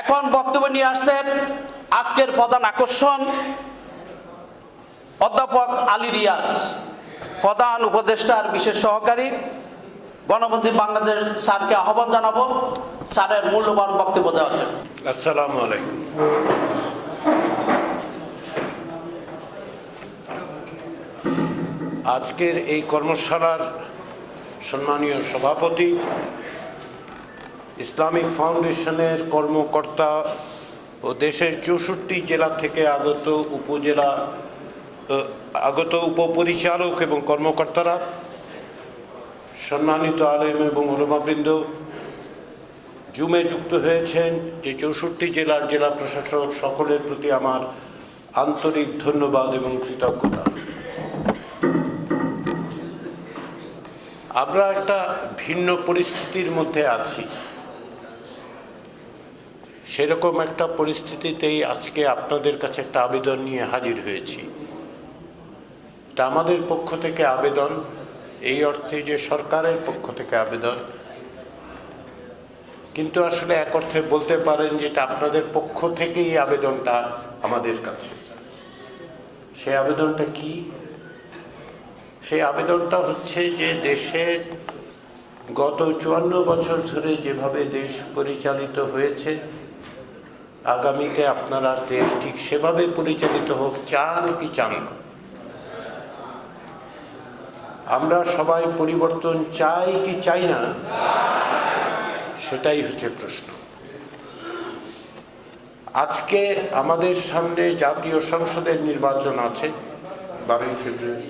এখন বক্তব্য নিয়ে আসছেন আজকের প্রধান আকর্ষণ অধ্যাপক আলী রিয়াজ, প্রধান উপদেষ্টার বিশেষ সহকারী। গণপতি বাংলাদেশ স্যারকে আহ্বান জানাব স্যারের মূল্যবান বক্তব্য দেওয়ার জন্য। আসসালামু আজকের এই কর্মশালার সম্মানীয় সভাপতি ইসলামিক ফাউন্ডেশনের কর্মকর্তা ও দেশের চৌষট্টি জেলা থেকে আগত উপজেলা আগত উপপরিচালক এবং কর্মকর্তারা, সম্মানিত আলেম এবং ওলমাবৃন্দ, জুমে যুক্ত হয়েছেন যে চৌষট্টি জেলার জেলা প্রশাসক সকলের প্রতি আমার আন্তরিক ধন্যবাদ এবং কৃতজ্ঞতা। আমরা একটা ভিন্ন পরিস্থিতির মধ্যে আছি। সেরকম একটা পরিস্থিতিতেই আজকে আপনাদের কাছে একটা আবেদন নিয়ে হাজির হয়েছি। তা আমাদের পক্ষ থেকে আবেদন। এই অর্থে যে সরকারের পক্ষ থেকে আবেদন। কিন্তু আসলে এক অর্থে বলতে পারেন যে এটা আপনাদের পক্ষ থেকেই আবেদনটা আমাদের কাছে। সেই আবেদনটা কি? সেই আবেদনটা হচ্ছে যে দেশে গত চুয়ান্ন বছর ধরে যেভাবে দেশ পরিচালিত হয়েছে আগামীতে আপনারা দেশ ঠিক সেভাবে পরিচালিত হোক, চান কি চান না। আমরা সবাই পরিবর্তন চাই কি চাই না, সেটাই হচ্ছে প্রশ্ন। আজকে আমাদের সামনে জাতীয় সংসদের নির্বাচন আছে, বারোই ফেব্রুয়ারি।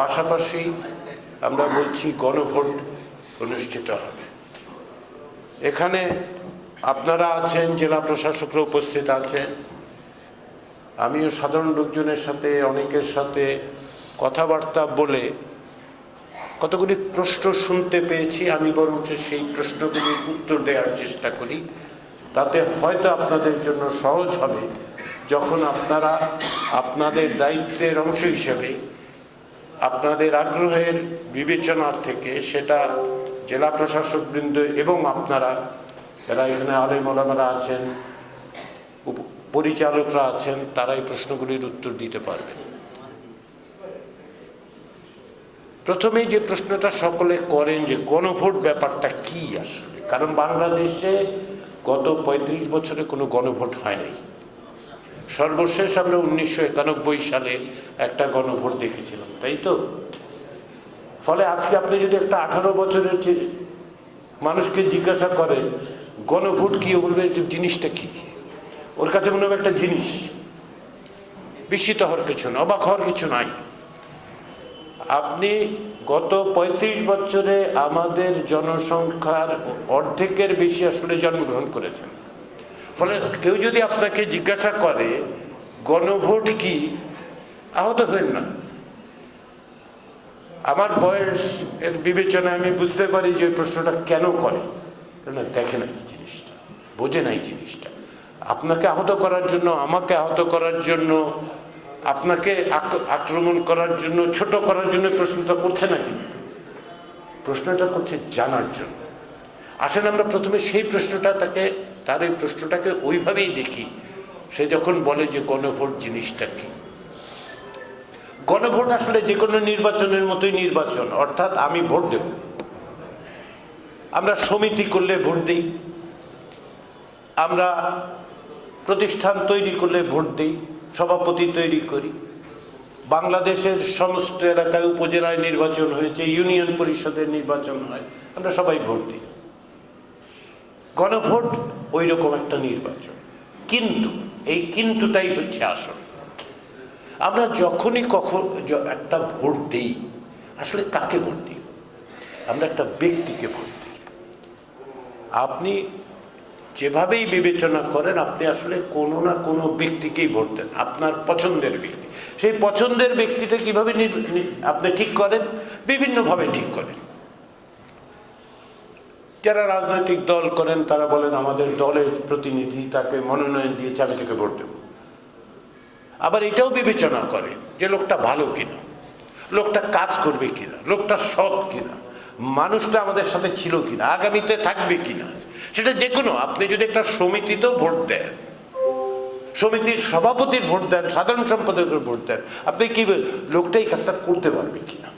পাশাপাশি আমরা বলছি গণভোট অনুষ্ঠিত হবে। এখানে আপনারা আছেন, জেলা প্রশাসকরা উপস্থিত আছেন। আমিও সাধারণ লোকজনের সাথে, অনেকের সাথে কথাবার্তা বলে কতগুলি প্রশ্ন শুনতে পেয়েছি। আমি বরঞ্চ সেই প্রশ্নগুলির উত্তর দেওয়ার চেষ্টা করি। তাতে হয়তো আপনাদের জন্য সহজ হবে যখন আপনারা আপনাদের দায়িত্বের অংশ হিসেবে আপনাদের আগ্রহের বিবেচনার থেকে সেটা জেলা প্রশাসকবৃন্দ এবং আপনারা যারা এখানে আলেম ওলামারা আছেন পরিচালকরা আছেন, তারা এই প্রশ্নগুলির উত্তর দিতে পারবেন। প্রথমেই যে প্রশ্নটা সকলে করেন যে গণভোট ব্যাপারটা কি আসলে? কারণ বাংলাদেশে গত পঁয়ত্রিশ বছরে কোনো গণভোট হয় নাই সর্বশেষ আমরা উনিশশো একানব্বই সালে একটা গণভোট দেখেছিলাম, তাই তো? ফলে আজকে আপনি যদি একটা আঠারো বছরের মানুষকে জিজ্ঞাসা করেন গণভোট কি বলবে জিনিসটা কি? ওর কাছে মনে হবে একটা জিনিস। বিস্মিত হওয়ার কিছু না, অবাক হওয়ার কিছু নাই। আপনি গত ৩৫ বছরে আমাদের জনসংখ্যার অর্ধেকের বেশি আসলে জন্মগ্রহণ করেছেন। ফলে কেউ যদি আপনাকে জিজ্ঞাসা করে, গণভোট কি, আহত হবেন না। আমার বয়স এর বিবেচনায় আমি বুঝতে পারি যে প্রশ্নটা কেন করে। দেখে জিনিসটা বোঝে নাই জিনিসটা। আপনাকে আহত করার জন্য, আমাকে আহত করার জন্য, আপনাকে আক্রমণ করার জন্য, ছোট করার জন্য প্রশ্নটা করছে না কিন্তু প্রশ্নটা করছে জানার জন্য। আসলে আমরা প্রথমে সেই প্রশ্নটা তাকে, তার এই প্রশ্নটাকে ওইভাবেই দেখি। সে যখন বলে যে গণভোট জিনিসটা কি? গণভোট আসলে যে কোনো নির্বাচনের মতোই নির্বাচন, অর্থাৎ আমি ভোট দেব। আমরা সমিতি করলে ভোট দিই। আমরা প্রতিষ্ঠান তৈরি করলে ভোট দিই, সভাপতি তৈরি করি। বাংলাদেশের সমস্ত এলাকায় উপজেলায় নির্বাচন হয়েছে, ইউনিয়ন পরিষদের নির্বাচন হয়, আমরা সবাই ভোট দিই। গণভোট ওই রকম একটা নির্বাচন। কিন্তু, এই কিন্তুটাই হচ্ছে আসল। আমরা যখনই কখন একটা ভোট দিই, আসলে কাকে ভোট দিই? আমরা একটা ব্যক্তিকে ভোট দিই। আপনি যেভাবেই বিবেচনা করেন, আপনি আসলে কোনো না কোনো ব্যক্তিকেই ভোট দেন আপনার পছন্দের ব্যক্তি। সেই পছন্দের ব্যক্তিটা কীভাবে আপনি ঠিক করেন? বিভিন্নভাবে ঠিক করেন। যারা রাজনৈতিক দল করেন, তারা বলেন, আমাদের দলের প্রতিনিধি তাকে মনোনয়ন দিয়েছে, আমি তাকে ভোট দেব। আবার এটাও বিবেচনা করে যে লোকটা ভালো কিনা, লোকটা কাজ করবে কিনা, লোকটা সৎ কিনা, মানুষটা আমাদের সাথে ছিল কিনা, আগামীতে থাকবে কিনা। সেটা যে কোনো আপনি যদি একটা সমিতিতেও ভোট দেন, সমিতির সভাপতির ভোট দেন, সাধারণ সম্পাদকের ভোট দেন, আপনি কি লোকটা এই কাজটা করতে পারবে কিনা?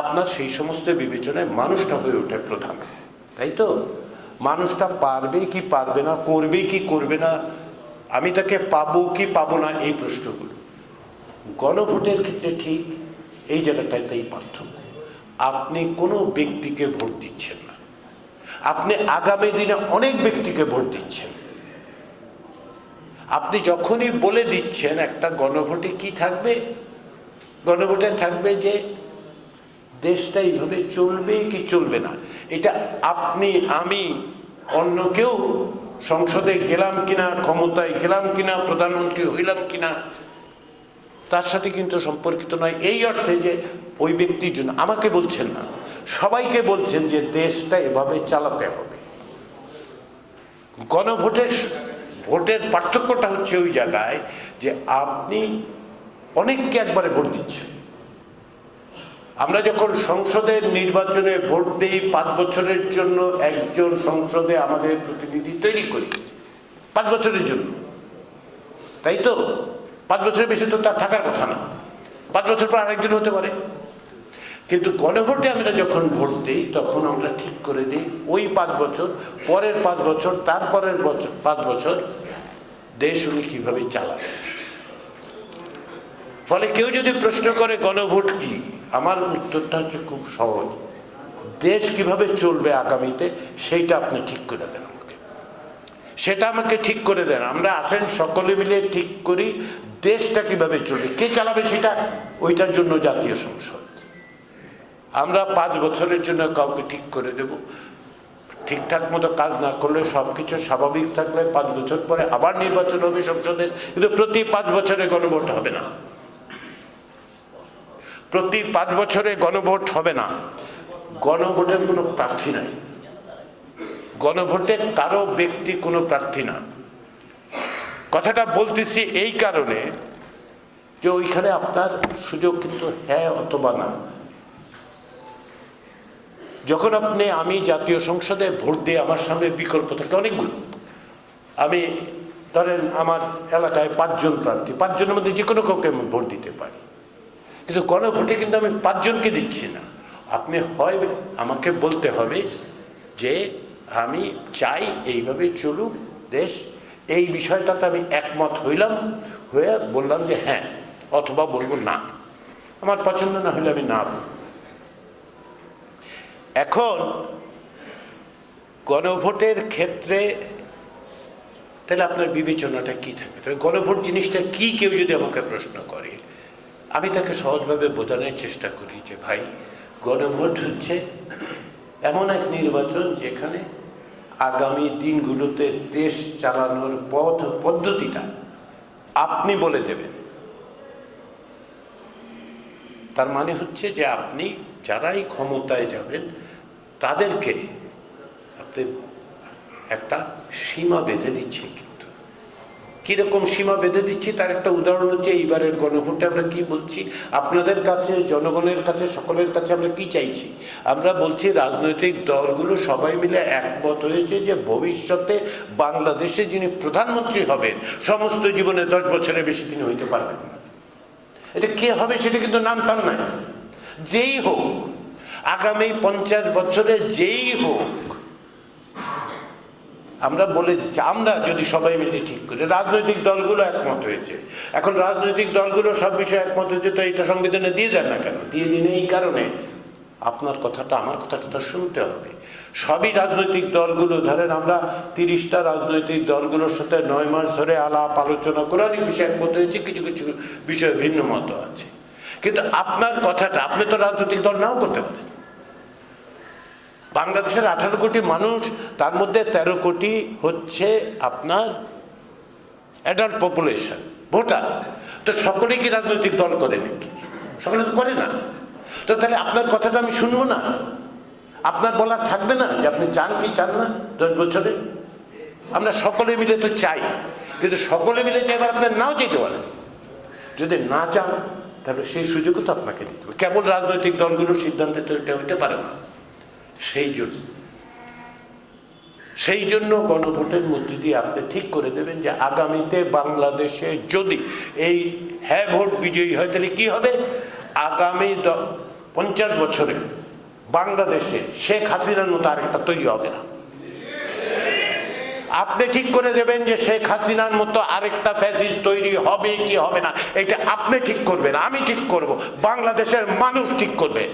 আপনার সেই সমস্ত বিবেচনায় মানুষটা হয়ে ওঠে প্রধান, তাই তো? মানুষটা পারবে কি পারবে না, করবে কি করবে না, আমি তাকে পাবো কি পাবো না, এই প্রশ্নগুলো। গণভোটের ক্ষেত্রে ঠিক এই জায়গাটায় তাই পার্থক্য। আপনি কোনো ব্যক্তিকে ভোট দিচ্ছেন আপনি আগামী দিনে অনেক ব্যক্তিকে ভোট দিচ্ছেন। আপনি যখনই বলে দিচ্ছেন একটা গণভোটে কি থাকবে? গণভোটে থাকবে যে দেশটা এইভাবে চলবে কি চলবে না। এটা আপনি, আমি, অন্য কেউ সংসদে গেলাম কিনা, ক্ষমতায় গেলাম কিনা, প্রধানমন্ত্রী হইলাম কিনা, তার সাথে কিন্তু সম্পর্কিত নয়। এই অর্থে যে ওই ব্যক্তির জন্য, আমাকে বলছেন না। সবাইকে বলছেন যে দেশটা এভাবে চালাতে হবে। গণভোটের ভোটের পার্থক্যটা হচ্ছে ওই জায়গায় যে আপনি অনেককে একবারে ভোট দিচ্ছেন। আমরা যখন সংসদের নির্বাচনে ভোট দিই, পাঁচ বছরের জন্য একজন সংসদে আমাদের প্রতিনিধি তৈরি করি। পাঁচ বছরের জন্য। তাই তো? পাঁচ বছরের বেশি তো তার থাকার কথা না। পাঁচ বছর পর আরেকজন হতে পারে। কিন্তু গণভোটে আমরা যখন ভোট দিই, তখন আমরা ঠিক করে দিই, ওই পাঁচ বছর, পরের পাঁচ বছর, তারপরের বছর, পাঁচ বছর দেশ উনি কীভাবে চালাবে? ফলে কেউ যদি প্রশ্ন করে গণভোট কি, আমার উত্তরটা হচ্ছে খুব সহজ। দেশ কীভাবে চলবে আগামীতে, সেইটা আপনি ঠিক করে দেন আমাকে। সেটা আমাকে ঠিক করে দেন। আমরা আসেন, সকলে মিলে ঠিক করি, দেশটা কীভাবে চলবে, কে চালাবে সেটা, ওইটার জন্য জাতীয় সংসদ। আমরা পাঁচ বছরের জন্য কাউকে ঠিক করে দেব। ঠিকঠাক মতো কাজ না করলে সব কিছু স্বাভাবিক থাকলে পাঁচ বছর পরে আবার নির্বাচন হবে সংসদের। কিন্তু প্রতি পাঁচ বছরে গণভোট হবে না। প্রতি পাঁচ বছরে গণভোট হবে না। গণভোটের কোনো প্রার্থী নাই। গণভোটে কারও ব্যক্তি কোনো প্রার্থী না। কথাটা বলতেছি এই কারণে যে ওইখানে আপনার সুযোগ কিন্তু হ্যাঁ অথবা না। যখন আপনি, আমি জাতীয় সংসদে ভোট দিয়ে আমার সামনে বিকল্প থাকে অনেকগুলো। আমি ধরেন আমার এলাকায় পাঁচজন প্রার্থী, পাঁচজনের মধ্যে যে কোনো কাউকে আমি ভোট দিতে পারি। কিন্তু গণভোটে কিন্তু আমি পাঁচজনকে দিচ্ছি না। আপনি হয় আমাকে বলতে হবে যে, আমি চাই এইভাবে চলুক, দেশ। এই বিষয়টাতে আমি একমত হইলাম, হয়ে বললাম যে হ্যাঁ অথবা বলব না। আমার পছন্দ না হলে আমি না বলব। এখন গণভোটের ক্ষেত্রে তাহলে আপনার বিবেচনাটা কি থাকবে? তাহলে গণভোট জিনিসটা কি কেউ যদি আমাকে প্রশ্ন করে? আমি তাকে সহজভাবে বোঝানোর চেষ্টা করি যে ভাই, গণভোট হচ্ছে এমন এক নির্বাচন যেখানে আগামী দিনগুলোতে দেশ চালানোর পথ, পদ্ধতিটা আপনি বলে দেবেন। তার মানে হচ্ছে যে আপনি যারাই ক্ষমতায় যাবেন তাদেরকে আপনি একটা সীমা বেঁধে দিচ্ছেন কিন্তু। কীরকম সীমা বেঁধে দিচ্ছি? তার একটা উদাহরণ হচ্ছে এইবারের গণভোটে আমরা কি বলছি? আপনাদের কাছে, জনগণের কাছে, সকলের কাছে আমরা কি চাইছি? আমরা বলছি রাজনৈতিক দলগুলো সবাই মিলে একমত হয়েছে যে ভবিষ্যতে বাংলাদেশে যিনি প্রধানমন্ত্রী হবেন, সমস্ত জীবনে দশ বছরের বেশি তিনি হইতে পারবেন এটা কে হবে সেটা কিন্তু নাম টান নাই। যেই হোক আগামী পঞ্চাশ বছরে যেই হোক, আমরা বলে দিচ্ছি, আমরা যদি সবাই মিলে ঠিক করি, রাজনৈতিক দলগুলো একমত হয়েছে। এখন রাজনৈতিক দলগুলো সব বিষয়ে একমত হয়েছে, তো এটা সংবিধানে দিয়ে দেন না কেন? দিয়ে দিন এই কারণে আপনার কথাটা, আমার কথাটা তো শুনতে হবে। সবই রাজনৈতিক দলগুলো, ধরেন আমরা তিরিশটা রাজনৈতিক দলগুলোর সাথে নয় মাস ধরে আলাপ আলোচনা করে অনেক বিষয়ে একমত হয়েছে, কিছু কিছু বিষয়ে ভিন্ন মত আছে। কিন্তু আপনার কথাটা, আপনি তো রাজনৈতিক দল নাও করতে পারেন। বাংলাদেশের আঠারো কোটি মানুষ, তার মধ্যে ১৩ কোটি হচ্ছে আপনার অ্যাডাল্ট পপুলেশন ভোটার। তো সকলেই কি রাজনৈতিক দল করে নাকি? সকলে তো করে না। তো তাহলে আপনার কথাটা আমি শুনব না? আপনার বলার থাকবে না যে আপনি চান কি চান না দশ বছরে? আমরা সকলে মিলে তো চাই, কিন্তু সকলে মিলে চাইবার আপনার নাও যেতে পারেন। যদি না চান, তাহলে সেই সুযোগও তো আপনাকে দিতে হবে। কেবল রাজনৈতিক দলগুলোর সিদ্ধান্তে তো এটা হইতে পারে না। সেই জন্য। সেই জন্য গণভোটের মধ্যে দিয়ে আপনি ঠিক করে দেবেন যে আগামীতে বাংলাদেশে যদি এই হ্যাঁ ভোট বিজয়ী হয়, তাহলে কি হবে? আগামী পঞ্চাশ বছরে বাংলাদেশে শেখ হাসিনার মতো আরেকটা তৈরি হবে না। আপনি ঠিক করে দেবেন যে শেখ হাসিনার মতো আরেকটা ফ্যাসিস তৈরি হবে কি হবে না, এটা আপনি ঠিক করবেন, আমি ঠিক করব, বাংলাদেশের মানুষ ঠিক করবে।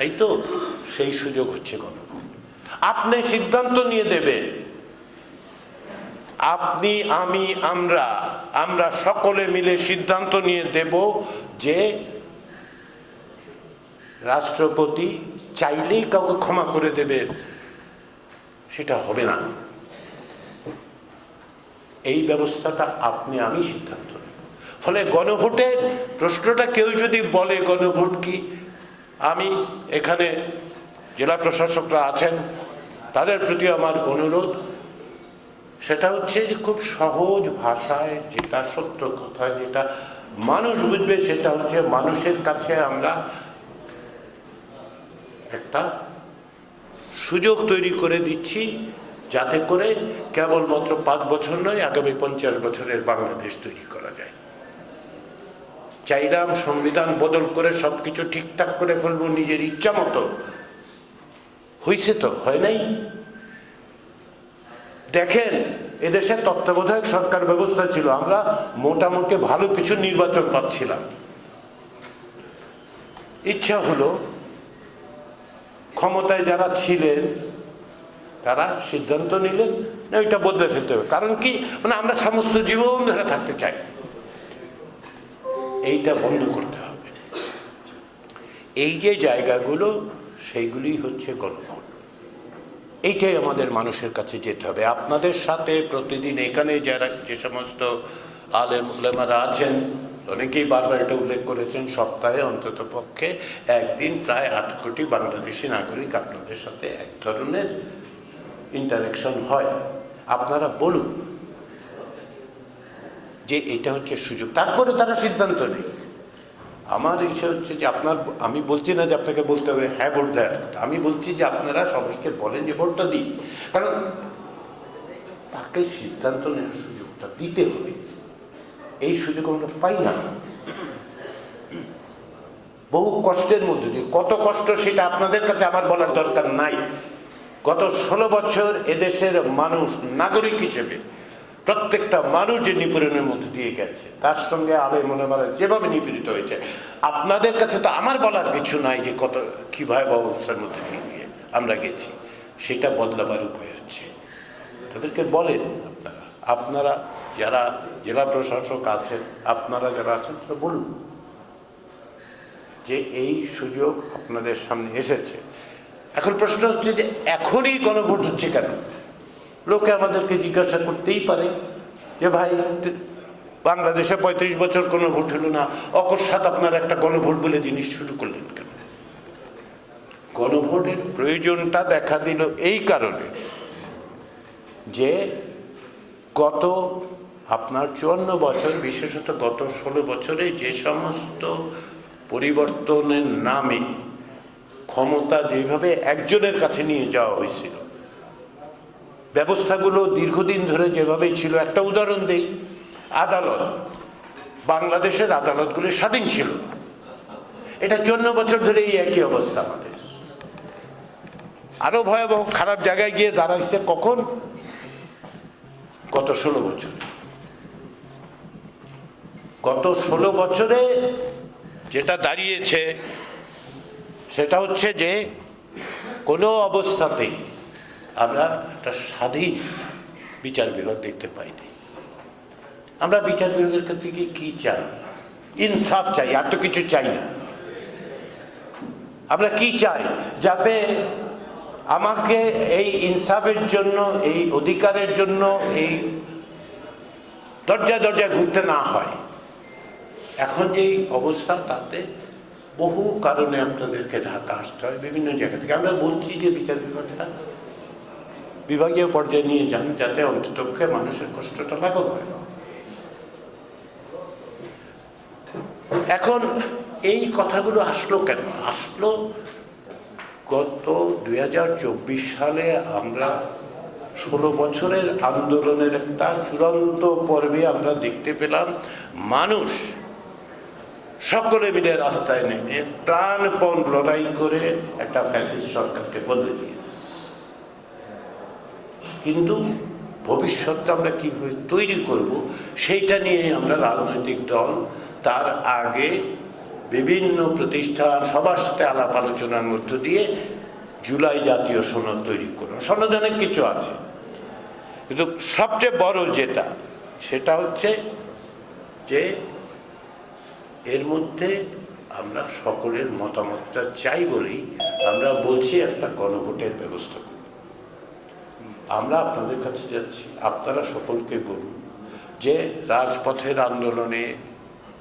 তাই তো সেই সুযোগ হচ্ছে গণভোট আপনি সিদ্ধান্ত নিয়ে দেবেন। আপনি, আমি, আমরা আমরা সকলে মিলে সিদ্ধান্ত নিয়ে দেব যে রাষ্ট্রপতি চাইলেই কাউকে ক্ষমা করে দেবে সেটা হবে না। এই ব্যবস্থাটা আপনি, আমি সিদ্ধান্ত ফলে গণভোটের প্রশ্নটা কেউ যদি বলে গণভোট কি? আমি এখানে জেলা প্রশাসকরা আছেন, তাদের প্রতি আমার অনুরোধ। সেটা হচ্ছে যে খুব সহজ ভাষায় যেটা সত্য কথা, যেটা মানুষ বুঝবে, সেটা হচ্ছে মানুষের কাছে আমরা একটা সুযোগ তৈরি করে দিচ্ছি, যাতে করে কেবলমাত্র পাঁচ বছর নয়, আগামী পঞ্চাশ বছরের বাংলাদেশ তৈরি করা। চাইলাম সংবিধান বদল করে সবকিছু ঠিকঠাক করে ফেলব নিজের ইচ্ছা মতো। হয়েছে তো, হয় নাই? দেখেন, এদেশে তত্ত্বাবধায়ক সরকার ব্যবস্থা ছিল, আমরা মোটামুটি ভালো কিছু নির্বাচন পাচ্ছিলাম। ইচ্ছা হলো, ক্ষমতায় যারা ছিলেন, তারা সিদ্ধান্ত নিলেন ওইটা বদলে ফেলতে হবে। কারণ কি? মানে আমরা সমস্ত জীবন ধরে থাকতে চাই। এইটা বন্ধ করতে হবে। এই যে জায়গাগুলো, সেইগুলি হচ্ছে গণভোট। এইটাই আমাদের মানুষের কাছে যেতে হবে। আপনাদের সাথে প্রতিদিন এখানে যারা যে সমস্ত আলেম উলেমারা আছেন, অনেকেই বারবার এটা উল্লেখ করেছেন, সপ্তাহে অন্তত পক্ষে একদিন প্রায় আট কোটি বাংলাদেশি নাগরিক আপনাদের সাথে এক ধরনের ইন্টারাকশন হয়। আপনারা বলুন যে এটা হচ্ছে সুযোগ তারপরে তারা সিদ্ধান্ত নেই আমার ইচ্ছে হচ্ছে যে আপনার, আমি বলছি না যে আপনাকে বলতে হবে হ্যাঁ ভোট দেওয়ার কথা। আমি বলছি যে আপনারা সবাইকে বলেন যে ভোটটা দিই কারণ তাকে সিদ্ধান্ত নেওয়ার সুযোগটা দিতে হবে। এই সুযোগ আমরা পাই না। বহু কষ্টের মধ্যে দিয়ে, কত কষ্ট সেটা আপনাদের কাছে আমার বলার দরকার নাই। গত ষোলো বছর এদেশের মানুষ, নাগরিক হিসেবে প্রত্যেকটা মানুষ যে নিপীড়নের মধ্যে দিয়ে গেছে, তার সঙ্গে আলে মনে মনে যেভাবে নিপীড়িত হয়েছে, আপনাদের কাছে তো আমার বলার কিছু নাই যে কত, কি ভয়াবহ অবস্থার মধ্যে দিয়ে গিয়ে আমরা গেছি। সেটা বদলাবার উপায় হচ্ছে তাদেরকে বলেন আপনারা আপনারা যারা জেলা প্রশাসক আছেন, আপনারা যারা আছেন, তারা বলুন যে এই সুযোগ আপনাদের সামনে এসেছে। এখন প্রশ্ন হচ্ছে যে এখনই গণভোট হচ্ছে কেন? লোকে আমাদেরকে জিজ্ঞাসা করতেই পারে যে ভাই বাংলাদেশে পঁয়ত্রিশ বছর কোনো ভোট হলো না? অকস্মাৎ আপনার একটা গণভোট বলে জিনিস শুরু করলেন কেন? গণভোটের প্রয়োজনটা দেখা দিল এই কারণে যে গত আপনার চুয়ান্ন বছর, বিশেষত গত ষোলো বছরে যে সমস্ত পরিবর্তনের নামে ক্ষমতা যেভাবে একজনের কাছে নিয়ে যাওয়া হয়েছিল ব্যবস্থাগুলো দীর্ঘদিন ধরে যেভাবে ছিল, একটা উদাহরণ দেই, আদালত, বাংলাদেশের আদালতগুলো স্বাধীন ছিল। এটা চন্ন বছর ধরে এই একই অবস্থা আমাদের। আরও ভয়াবহ খারাপ জায়গায় গিয়ে দাঁড়াইছে কখন? গত ষোলো বছর। গত ষোলো বছরে যেটা দাঁড়িয়েছে, সেটা হচ্ছে যে কোনো অবস্থাতেই আমরা একটা স্বাধীন বিচার বিভাগ দেখতে পাইনি। আমরা বিচার বিভাগের কাছ থেকে কি চাই? ইনসাফ চাই, আর তো কিছু চাই না। আমরা কি চাই? যাতে আমাকে এই ইনসাফের জন্য, এই অধিকারের জন্য, এই দরজা দরজায় ঘুরতে না হয়। এখন যে অবস্থা, তাতে বহু কারণে আপনাদেরকে ঢাকা আসতে হয়, বিভিন্ন জায়গা থেকে। আমরা বলছি যে বিচার বিভাগটা বিভাগীয় পর্যায়ে নিয়ে যান, যাতে অন্ততপক্ষে মানুষের কষ্টটা লাঘব হয়। এখন এই কথাগুলো আসলো কেন? আসলো গত দুই হাজার চব্বিশ সালে আমরা ষোলো বছরের আন্দোলনের একটা চূড়ান্ত পর্বে আমরা দেখতে পেলাম, মানুষ সকলে মিলে রাস্তায় নেমে প্রাণপণ লড়াই করে একটা ফ্যাসিস্ট সরকারকে বদলে দিয়েছে। কিন্তু ভবিষ্যৎটা আমরা কীভাবে তৈরি করব, সেইটা নিয়ে আমরা রাজনৈতিক দল, তার আগে বিভিন্ন প্রতিষ্ঠান, সবার সাথে আলাপ আলোচনার মধ্য দিয়ে জুলাই জাতীয় সনদ তৈরি করব। সনদ অনেক কিছু আছে। কিন্তু সবচেয়ে বড় যেটা, সেটা হচ্ছে যে এর মধ্যে আমরা সকলের মতামতটা চাই বলেই আমরা বলছি একটা গণভোটের ব্যবস্থা আমরা আপনাদের কাছে যাচ্ছি। আপনারা সকলকে বলুন যে রাজপথের আন্দোলনে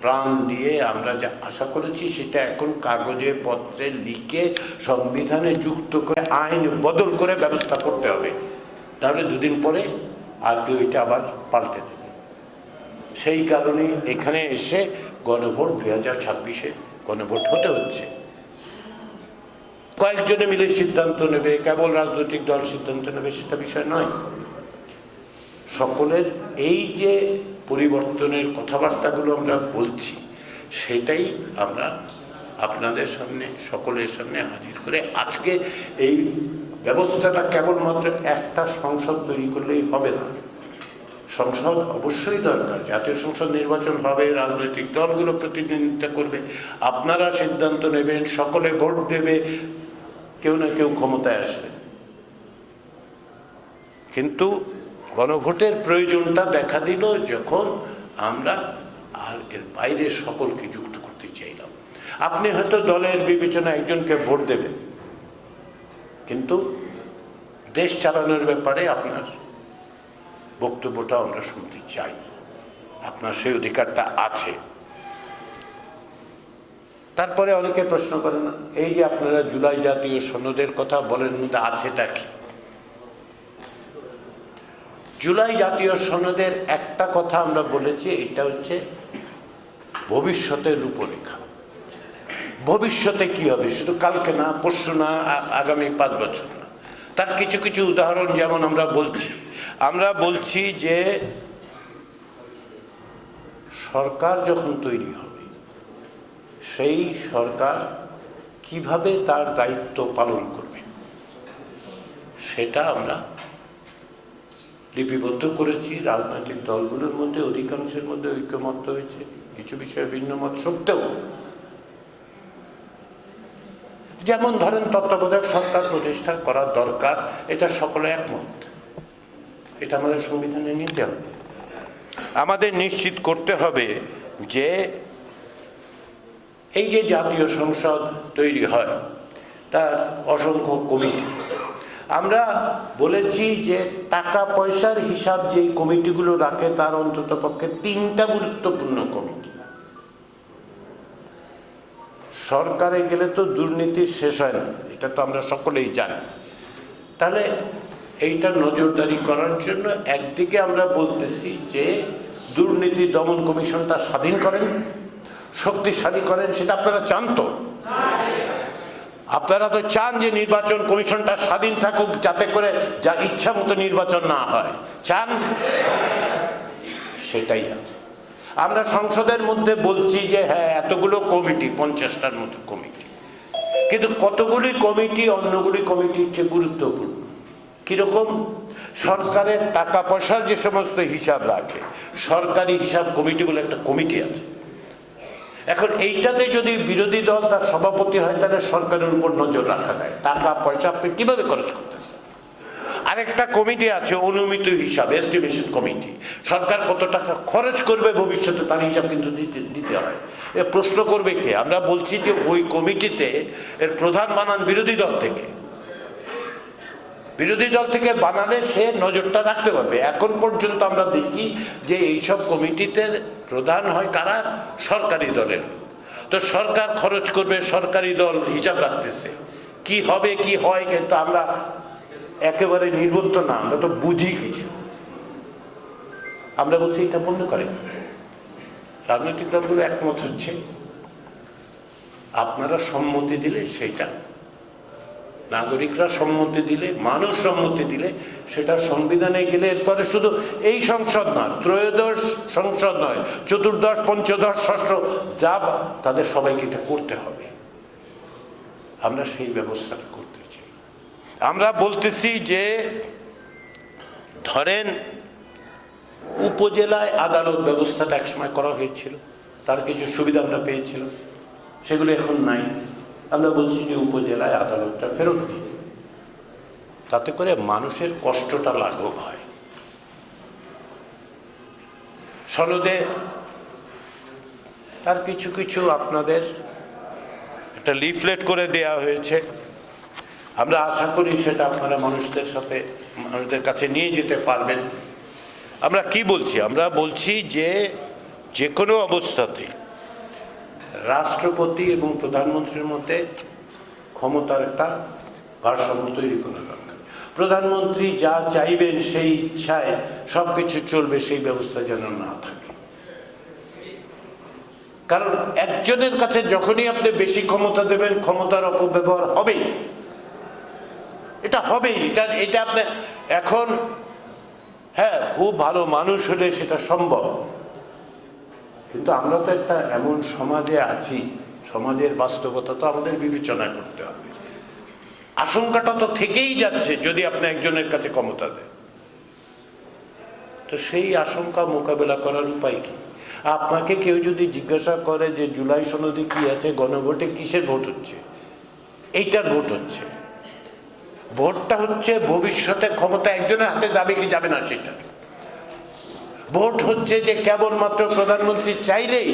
প্রাণ দিয়ে আমরা যা আশা করেছি সেটা এখন কাগজে, পত্রে লিখে, সংবিধানে যুক্ত করে, আইন বদল করে ব্যবস্থা করতে হবে। তাহলে দুদিন পরে আর কেউ এটা আবার পাল্টে দেবে। সেই কারণে এখানে এসে গণভোট দুই হাজার ছাব্বিশে গণভোট হতে হচ্ছে। কয়েকজনে মিলে সিদ্ধান্ত নেবে, কেবল রাজনৈতিক দল সিদ্ধান্ত নেবে, সেটা বিষয় নয়। সকলের এই যে পরিবর্তনের কথাবার্তাগুলো আমরা বলছি, সেটাই আমরা আপনাদের সামনে, সকলের সামনে হাজির করে আজকে এই ব্যবস্থাটা কেবলমাত্র একটা সংসদ তৈরি করলেই হবে না। সংসদ অবশ্যই দরকার। জাতীয় সংসদ নির্বাচন হবে, রাজনৈতিক দলগুলো প্রতিনিধিত্ব করবে, আপনারা সিদ্ধান্ত নেবেন, সকলে ভোট দেবে কেউ না কেউ ক্ষমতায় আসবে। কিন্তু গণভোটের প্রয়োজনটা দেখা দিল যখন আমরা আর এর বাইরে সকলকে যুক্ত করতে চাইলাম। আপনি হয়তো দলের বিবেচনা একজনকে ভোট দেবেন, কিন্তু দেশ চালানোর ব্যাপারে আপনার বক্তব্যটা আমরা শুনতে চাই। আপনার সেই অধিকারটা আছে। তারপরে অনেকে প্রশ্ন করেন, এই যে আপনারা জুলাই জাতীয় সনদের কথা বলেন মধ্যে আছেটা কি? জুলাই জাতীয় সনদের একটা কথা আমরা বলেছি, এটা হচ্ছে ভবিষ্যতের রূপরেখা। ভবিষ্যতে কি হবে? শুধু কালকে না, পরশু না আগামী পাঁচ বছর না। তার কিছু কিছু উদাহরণ যেমন আমরা বলছি। আমরা বলছি যে সরকার যখন তৈরি হবে সেই সরকার কীভাবে তার দায়িত্ব পালন করবে? সেটা আমরা লিপিবদ্ধ করেছি। রাজনৈতিক দলগুলোর মধ্যে, অধিকাংশের মধ্যে ঐক্যমত্য হয়েছে। কিছু বিষয়ে ভিন্ন মত সত্ত্বেও যেমন ধরেন তত্ত্বাবধায়ক সরকার প্রতিষ্ঠা করা দরকার, এটা সকলে একমত। এটা আমাদের সংবিধানে নিতে হবে আমাদের নিশ্চিত করতে হবে যে এই যে জাতীয় সংসদ তৈরি হয়, তার অসংখ্য কমিটি। আমরা বলেছি যে টাকা পয়সার হিসাব যেই কমিটিগুলো রাখে, তার অন্তত পক্ষে তিনটা গুরুত্বপূর্ণ কমিটি। সরকারে গেলে তো দুর্নীতি শেষ হয় না, এটা তো আমরা সকলেই জানি। তাহলে এইটা নজরদারি করার জন্য একদিকে আমরা বলতেছি যে দুর্নীতি দমন কমিশনটা স্বাধীন করেন শক্তিশালী করেন, সেটা আপনারা চান তো? আপনারা তো চান যে নির্বাচন কমিশনটা স্বাধীন থাকুক, যাতে করে যা ইচ্ছা মতো নির্বাচন না হয়। চান? সেটাই আছে। আমরা সংসদের মধ্যে বলছি যে হ্যাঁ এতগুলো কমিটি, পঞ্চাশটার মতো কমিটি। কিন্তু কতগুলি কমিটি, অন্যগুলি কমিটির চেয়ে গুরুত্বপূর্ণ? কীরকম? সরকারের টাকা পয়সার যে সমস্ত হিসাব রাখে, সরকারি হিসাব কমিটিগুলো একটা কমিটি আছে। এখন এইটাতে যদি বিরোধী দল তার সভাপতি হয়, তাহলে সরকারের উপর নজর রাখা যায়। টাকা, পয়সা আপনি কীভাবে খরচ করতেছে আরেকটা কমিটি আছে, অনুমিত হিসাব এস্টিমেশন কমিটি। সরকার কত টাকা খরচ করবে ভবিষ্যতে তার হিসাব কিন্তু দিতে দিতে হয়। এ প্রশ্ন করবে কে? আমরা বলছি যে ওই কমিটিতে এর প্রধান বানান বিরোধী দল থেকে। বিরোধী দল থেকে বানালে সে নজরটা রাখতে পারবে। এখন পর্যন্ত আমরা দেখি যে এইসব কমিটিতে প্রধান হয় কারা? সরকারি দলের। তো সরকার খরচ করবে, সরকারি দল হিসাব রাখতেছে। কি হবে, কি হয় কিন্তু আমরা একেবারে নির্বুদ্ধ না, আমরা তো বুঝি কিছু। আমরা বলছি, এটা বন্ধ করে রাজনৈতিক দলগুলো একমত হচ্ছে। আপনারা সম্মতি দিলে সেইটা নাগরিকরা সম্মতি দিলে, মানুষ সম্মতি দিলে সেটা সংবিধানে গেলে এরপরে শুধু এই সংসদ নয়, ত্রয়োদশ সংসদ নয়, চতুর্দশ, পঞ্চদশ, ষষ্ঠ, যা তাদের সবাইকে এটা করতে হবে। আমরা সেই ব্যবস্থাটা করতে চাই। আমরা বলতেছি যে, ধরেন উপজেলায় আদালত ব্যবস্থাটা একসময় করা হয়েছিল, তার কিছু সুবিধা আমরা পেয়েছিলাম, সেগুলো এখন নাই। আমরা বলছি যে উপজেলায় আদালতটা ফেরত দিন। তাতে করে মানুষের কষ্টটা লাঘব হয়। সনদে তার কিছু কিছু আপনাদের একটা লিফলেট করে দেয়া হয়েছে। আমরা আশা করি সেটা আপনারা মানুষদের সাথে, মানুষদের কাছে নিয়ে যেতে পারবেন। আমরা কি বলছি? আমরা বলছি যে যে কোনো অবস্থাতে রাষ্ট্রপতি এবং প্রধানমন্ত্রীর মধ্যে ক্ষমতার একটা ভারসাম্য তৈরি করা দরকার। প্রধানমন্ত্রী যা চাইবেন সেই ইচ্ছায় সব কিছু চলবে, সেই ব্যবস্থা যেন না থাকে। কারণ একজনের কাছে যখনই আপনি বেশি ক্ষমতা দেবেন, ক্ষমতার অপব্যবহার হবেই। এটা হবেই। এটা এটা আপনি এখন হ্যাঁ খুব ভালো মানুষ হলে সেটা সম্ভব। কিন্তু আমরা তো একটা এমন সমাজে আছি, সমাজের বাস্তবতা তো আমাদের বিবেচনা করতে হবে। আশঙ্কাটা তো থেকেই যাচ্ছে যদি আপনি একজনের কাছে ক্ষমতা দেন। তো সেই আশঙ্কা মোকাবেলা করার উপায় কি? আপনাকে কেউ যদি জিজ্ঞাসা করে যে জুলাই সনদে কি আছে, গণভোটে কিসের ভোট হচ্ছে? এইটার ভোট হচ্ছে। ভোটটা হচ্ছে ভবিষ্যতে ক্ষমতা একজনের হাতে যাবে কি যাবে না সেটা। ভোট হচ্ছে যে কেবলমাত্র প্রধানমন্ত্রী চাইলেই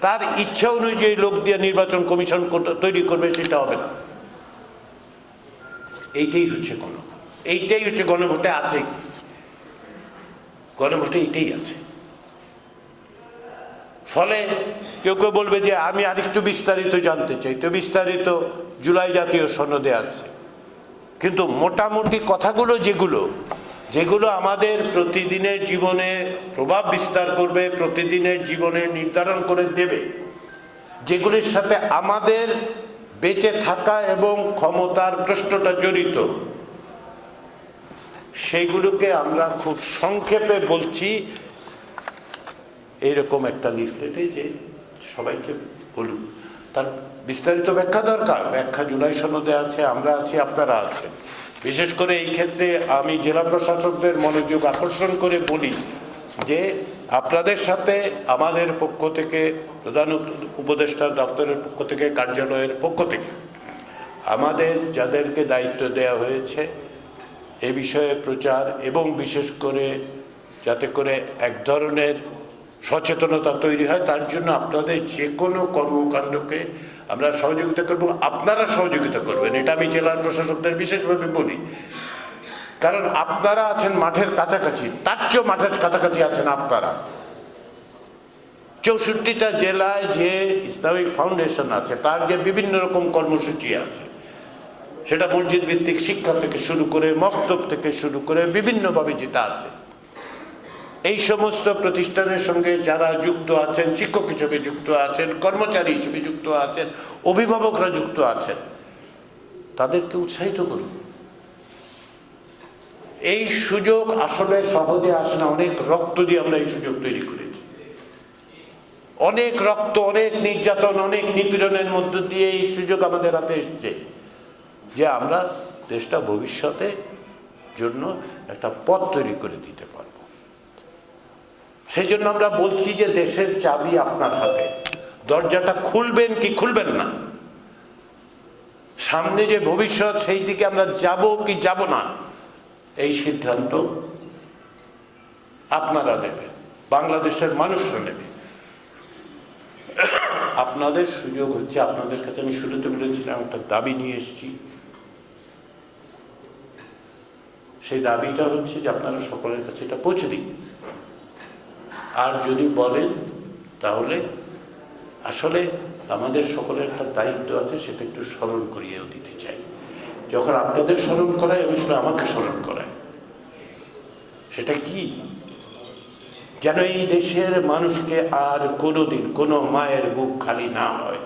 তার ইচ্ছা অনুযায়ী লোক দিয়ে নির্বাচন কমিশন তৈরি করবে, সেটা হবে না। এইটাই হচ্ছে গণ এইটাই হচ্ছে গণভোটে আছে। গণভোটে এইটাই আছে। ফলে কেউ কেউ বলবে যে আমি আরেকটু বিস্তারিত জানতে চাই। তো বিস্তারিত জুলাই জাতীয় সনদে আছে। কিন্তু মোটামুটি কথাগুলো যেগুলো যেগুলো আমাদের প্রতিদিনের জীবনে প্রভাব বিস্তার করবে, প্রতিদিনের জীবনে নির্ধারণ করে দেবে, যেগুলির সাথে আমাদের বেঁচে থাকা এবং ক্ষমতার প্রশ্নটা জড়িত সেইগুলোকে আমরা খুব সংক্ষেপে বলছি। এইরকম একটা লিফলেটে যে সবাইকে বলুন। তার বিস্তারিত ব্যাখ্যা দরকার? ব্যাখ্যা জুলাই সনদে আছে, আমরা আছি, আপনারা আছেন। বিশেষ করে এই ক্ষেত্রে আমি জেলা প্রশাসকদের মনোযোগ আকর্ষণ করে বলি যে আপনাদের সাথে আমাদের পক্ষ থেকে প্রধান উপদেষ্টা দপ্তরের পক্ষ থেকে, কার্যালয়ের পক্ষ থেকে আমাদের যাদেরকে দায়িত্ব দেওয়া হয়েছে এ বিষয়ে প্রচার এবং বিশেষ করে যাতে করে এক ধরনের সচেতনতা তৈরি হয়, তার জন্য আপনাদের যে কোনো কর্মকাণ্ডকে আমরা সহযোগিতা করব, আপনারা সহযোগিতা করবেন। এটা আমি জেলার প্রশাসকদের বিশেষভাবে বলি। কারণ আপনারা আছেন মাঠের কাছাকাছি, তার চেয়েও মাঠের কাছাকাছি আছেন আপনারা। চৌষট্টিটা জেলায় যে ইসলামিক ফাউন্ডেশন আছে, তার যে বিভিন্ন রকম কর্মসূচি আছে, সেটা মসজিদ ভিত্তিক শিক্ষা থেকে শুরু করে মক্তব থেকে শুরু করে বিভিন্নভাবে যেটা আছে এই সমস্ত প্রতিষ্ঠানের সঙ্গে যারা যুক্ত আছেন, শিক্ষক হিসেবে যুক্ত আছেন, কর্মচারী হিসেবে যুক্ত আছেন, অভিভাবকরা যুক্ত আছেন, তাদেরকে উৎসাহিত করুন। এই সুযোগ আসলে সহজে আসে না, অনেক রক্ত দিয়ে আমরা এই সুযোগ তৈরি করেছি। অনেক রক্ত, অনেক নির্যাতন, অনেক নিপীড়নের মধ্য দিয়ে এই সুযোগ আমাদের হাতে এসছে যে আমরা দেশটা ভবিষ্যতে জন্য একটা পথ তৈরি করে দিতে পারব। সেই জন্য আমরা বলছি যে দেশের চাবি আপনার হাতে। দরজাটা খুলবেন কি খুলবেন না? সামনে যে ভবিষ্যৎ, সেই দিকে আমরা যাব কি যাব না, এই সিদ্ধান্ত আপনারা নেবেন, বাংলাদেশের মানুষরা নেবে। আপনাদের সুযোগ হচ্ছে, আপনাদের কাছে আমি শুরুতে বলেছিলাম, একটা দাবি নিয়ে এসেছি। সেই দাবিটা হচ্ছে যে আপনারা সকলের কাছে এটা পৌঁছে দিন। আর যদি বলেন, তাহলে আসলে আমাদের সকলের একটা দায়িত্ব আছে, সেটা একটু স্মরণ করিয়েও দিতে চাই। যখন আপনাদের স্মরণ করায় সময় আমাকে স্মরণ করায়। সেটা কি? যেন এই দেশের মানুষকে আর কোনোদিন কোনো মায়ের বুক খালি না হয়।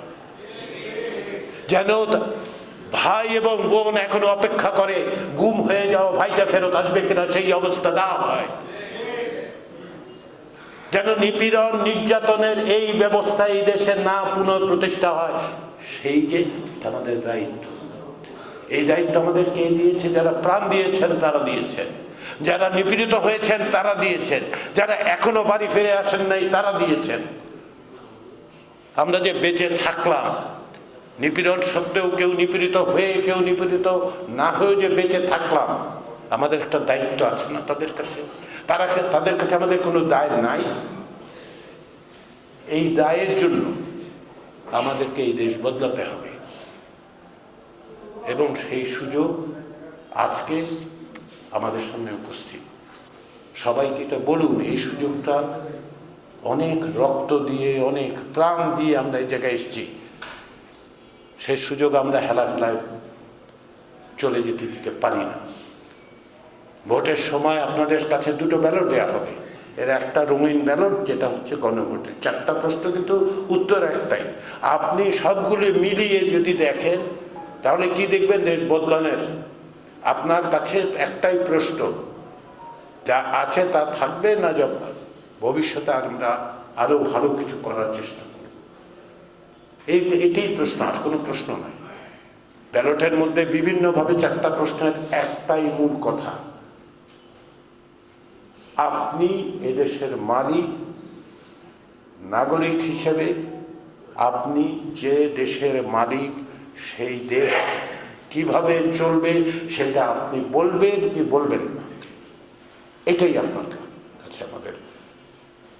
যেন ভাই এবং বোন এখন অপেক্ষা করে, গুম হয়ে যাওয়া ভাইটা ফেরত আসবে কিনা সেই অবস্থা না হয়। যেন নিপীড়ন, নির্যাতনের এই ব্যবস্থা এই দেশে না পুনঃপ্রতিষ্ঠা হয়, সেই যে আমাদের দায়িত্ব। এই দায়িত্ব আমাদের কে দিয়েছে? যারা প্রাণ দিয়েছেন, তারা দিয়েছেন। যারা নিপীড়িত হয়েছেন, তারা দিয়েছেন। যারা এখনও বাড়ি ফিরে আসেন নাই, তারা দিয়েছেন। আমরা যে বেঁচে থাকলাম, নিপীড়ন সত্ত্বেও কেউ নিপীড়িত হয়ে, কেউ নিপীড়িত না হয়েও যে বেঁচে থাকলাম, আমাদের একটা দায়িত্ব আছে না তাদের কাছে? তারা তাদের কাছে আমাদের কোনো দায় নাই, এই দায়ের জন্য আমাদেরকে এই দেশ বদলাতে হবে। এবং সেই সুযোগ আজকে আমাদের সামনে উপস্থিত। সবাইকে এটা বলুন, এই সুযোগটা অনেক রক্ত দিয়ে, অনেক প্রাণ দিয়ে আমরা এই জায়গায় এসেছি। সেই সুযোগ আমরা হেলাফেলায় চলে যেতে দিতে পারি না। ভোটের সময় আপনাদের কাছে দুটো ব্যালট দেওয়া হবে। এর একটা রঙিন ব্যালট যেটা হচ্ছে গণভোটের চারটা প্রশ্ন কিন্তু উত্তর একটাই। আপনি সবগুলো মিলিয়ে যদি দেখেন, তাহলে কি দেখবেন দেশ বদলানের? আপনার কাছে একটাই প্রশ্ন, যা আছে তা থাকবে না যা ভবিষ্যতে আমরা আরও ভালো কিছু করার চেষ্টা করব। এই এটাই প্রশ্ন, আর কোনো প্রশ্ন নয় ব্যালটের মধ্যে বিভিন্নভাবে চারটা প্রশ্নের একটাই মূল কথা। আপনি এদেশের মালিক, নাগরিক হিসেবে আপনি যে দেশের মালিক, সেই দেশ কীভাবে চলবে সেটা আপনি বলবেন কি বলবেন না? এটাই আপনার কাছে আমাদের।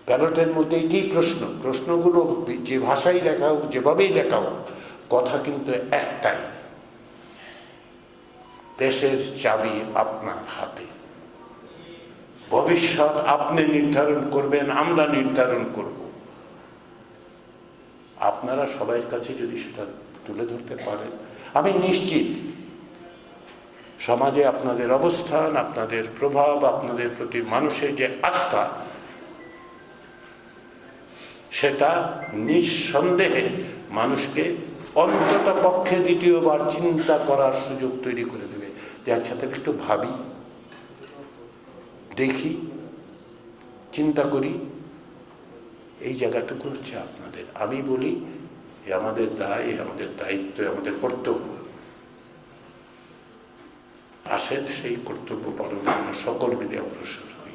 ব্যালটের মধ্যে এটাই প্রশ্ন? প্রশ্নগুলো যে ভাষায় লেখা হোক যেভাবেই লেখা হোক কথা কিন্তু একটাই। দেশের চাবি আপনার হাতে। ভবিষ্যৎ আপনি নির্ধারণ করবেন, আমরা নির্ধারণ করব। আপনারা সবাই কাছে যদি সেটা তুলে ধরতে পারেন, আমি নিশ্চিত সমাজে আপনাদের অবস্থান, আপনাদের প্রভাব, আপনাদের প্রতি মানুষের যে আস্থা, সেটা নিঃসন্দেহে মানুষকে অন্তত পক্ষে দ্বিতীয়বার চিন্তা করার সুযোগ তৈরি করে দেবে যে আচ্ছা তাহলে একটু ভাবি। দেখি, চিন্তা করি, এই জায়গাটুকু হচ্ছে আপনাদের। আমি বলি, এ আমাদের দায় আমাদের দায়িত্ব আমাদের কর্তব্য। আসেন সেই কর্তব্য পালন আমরা সকল মিলে অগ্রসর হই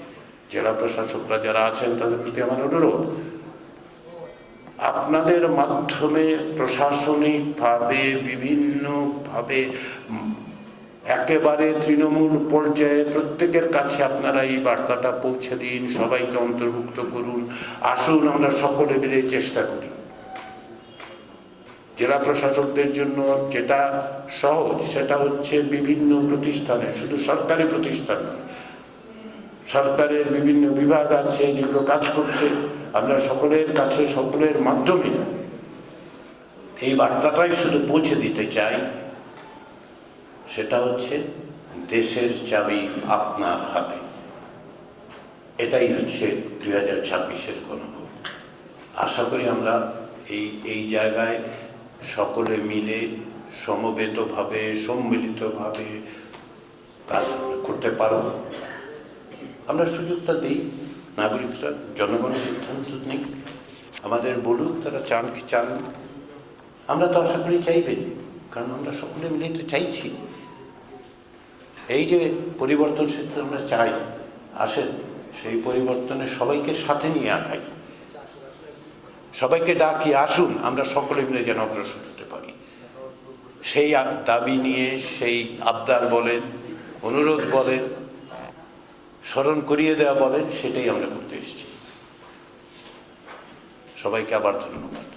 জেলা প্রশাসকরা যারা আছেন, তাদের প্রতি আমার অনুরোধ, আপনাদের মাধ্যমে প্রশাসনিকভাবে, বিভিন্নভাবে একেবারে তৃণমূল পর্যায়ে প্রত্যেকের কাছে আপনারা এই বার্তাটা পৌঁছে দিন, সবাইকে অন্তর্ভুক্ত করুন। আসুন, আমরা সকলে মিলে চেষ্টা করি। জেলা প্রশাসকদের জন্য যেটা সহজ, সেটা হচ্ছে বিভিন্ন প্রতিষ্ঠানে, শুধু সরকারি প্রতিষ্ঠান সরকারের বিভিন্ন বিভাগ আছে যেগুলো কাজ করছে। আমরা সকলের কাছে, সকলের মাধ্যমে এই বার্তাটাই শুধু পৌঁছে দিতে চাই। সেটা হচ্ছে দেশের চাবি আপনার হাতে। এটাই হচ্ছে দুই হাজার ছাব্বিশের গণভোট। আশা করি আমরা এই এই জায়গায় সকলে মিলে সমবেতভাবে, সম্মিলিতভাবে কাজ করতে পারব। আমরা সুযোগটা দিই। নাগরিকরা জনগণ সিদ্ধান্ত নেই আমাদের বলুক তারা চান কি চান। আমরা তো আশা করি চাইবেন, কারণ আমরা সকলে মিলে তো চাইছি। এই যে পরিবর্তন সেটা আমরা চাই, আসেন, সেই পরিবর্তনে সবাইকে সাথে নিয়ে আঁকাই সবাইকে ডাকি, আসুন, আমরা সকলে মিলে যেন অগ্রসর হতে পারি। সেই দাবি নিয়ে, সেই আবদার বলেন, অনুরোধ বলেন, স্মরণ করিয়ে দেওয়া বলেন, সেটাই আমরা করতে এসেছি। সবাইকে আবার ধন্যবাদ।